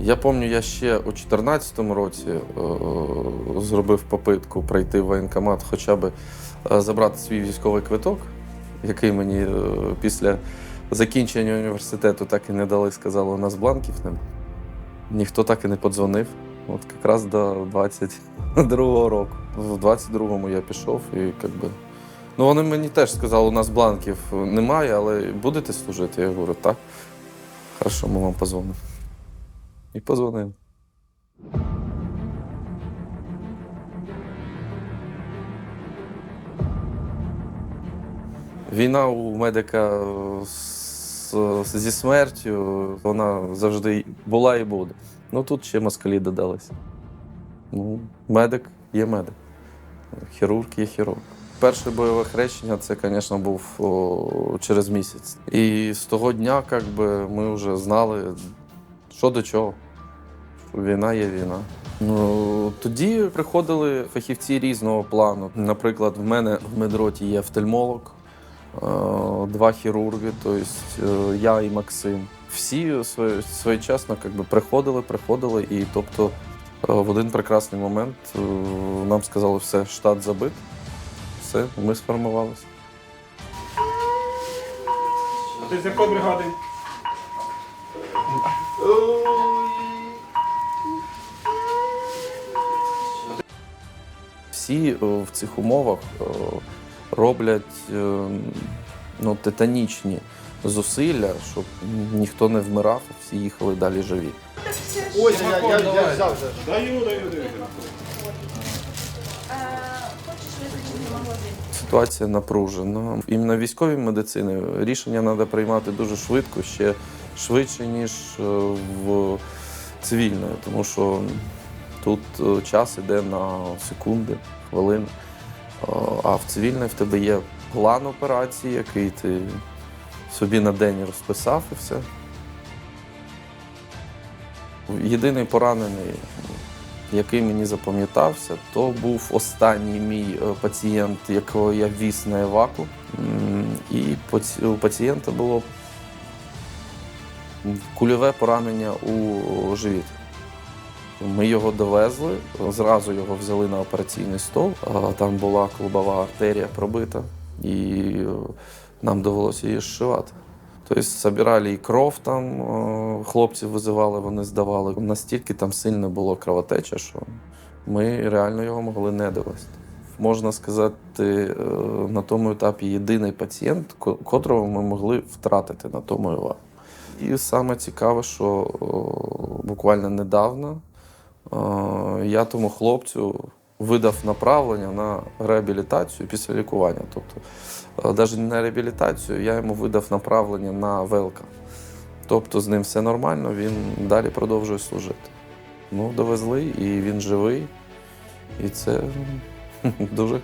Я пам'ятаю, я ще у 2014 році е, зробив попитку пройти в воєнкомат, хоча б е, забрати свій військовий квиток, який мені е, після закінчення університету так і не дали, сказали, у нас бланків нема. Ніхто так і не подзвонив. От якраз до 22-го року. В 22-му я пішов і якби. Ну, вони мені теж сказали, у нас бланків немає, але будете служити? Я говорю, так. Хорошо, ми вам позвонимо. І позвонив. Війна у медика зі смертю, вона завжди була і буде. Ну тут ще москалі додались. Ну, медик є медик. Хірург є хірург. Перше бойове хрещення це, звісно, був о, через місяць. І з того дня, як би, ми вже знали, що до чого. Війна є війна. Ну, тоді приходили фахівці різного плану. Наприклад, в мене в медроті є офтальмолог, е, два хірурги, тобто я і Максим. Всі своєчасно як би, приходили, приходили, і тобто е, в один прекрасний момент нам сказали, все, штат забит. Все, ми сформувалися. Ти з якої бригади? Всі е, в цих умовах е, роблять е, ну, титанічні зусилля, щоб ніхто не вмирав, а всі їхали далі живі. Ой, я, я, я, взяв вже. Даю, даю, даю. Ситуація напружена. Іменно в військовій медицині рішення треба приймати дуже швидко, ще швидше, ніж в цивільної, тому що тут е, час іде на секунди, хвилини. Е, А в цивільної в тебе є план операції, який ти собі на день розписав і все. Єдиний поранений, який мені запам'ятався, то був останній мій е, пацієнт, якого я віз на еваку. І у пацієнта було кульове поранення у живіт. Ми його довезли, зразу його взяли на операційний стол. Там була клубова артерія пробита, і е, нам довелося її зшивати. Тобто збирали і кров там, е, хлопців визивали, вони здавали. Настільки там сильно було кровотеча, що ми реально його могли не довести. Можна сказати, е, на тому етапі єдиний пацієнт, котрого ми могли втратити на тому ЕВА. І саме цікаве, що буквально недавно я тому хлопцю видав направлення на реабілітацію після лікування. Тобто, навіть не на реабілітацію, я йому видав направлення на ВЛК. Тобто з ним все нормально, він далі продовжує служити. Ну, довезли, і він живий. І це дуже е,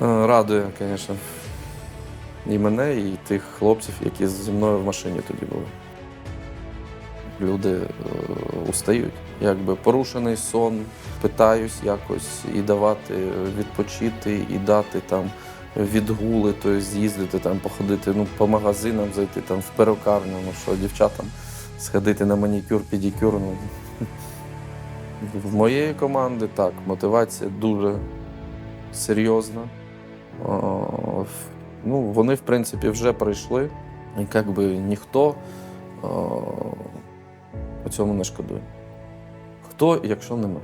радує, звісно, і мене, і тих хлопців, які зі мною в машині тоді були. Люди е, устають. Якби порушений сон, питаюсь якось і давати відпочити, і дати там відгули, тобто з'їздити там, походити, ну, по магазинам зайти там в перукарню, ну що дівчатам сходити на манікюр, педикюр. Ну, в моєї команди так, мотивація дуже серйозна. О, Ну, вони, в принципі, вже прийшли, і як би ніхто о, у цьому не шкодує. Хто, якщо не ми?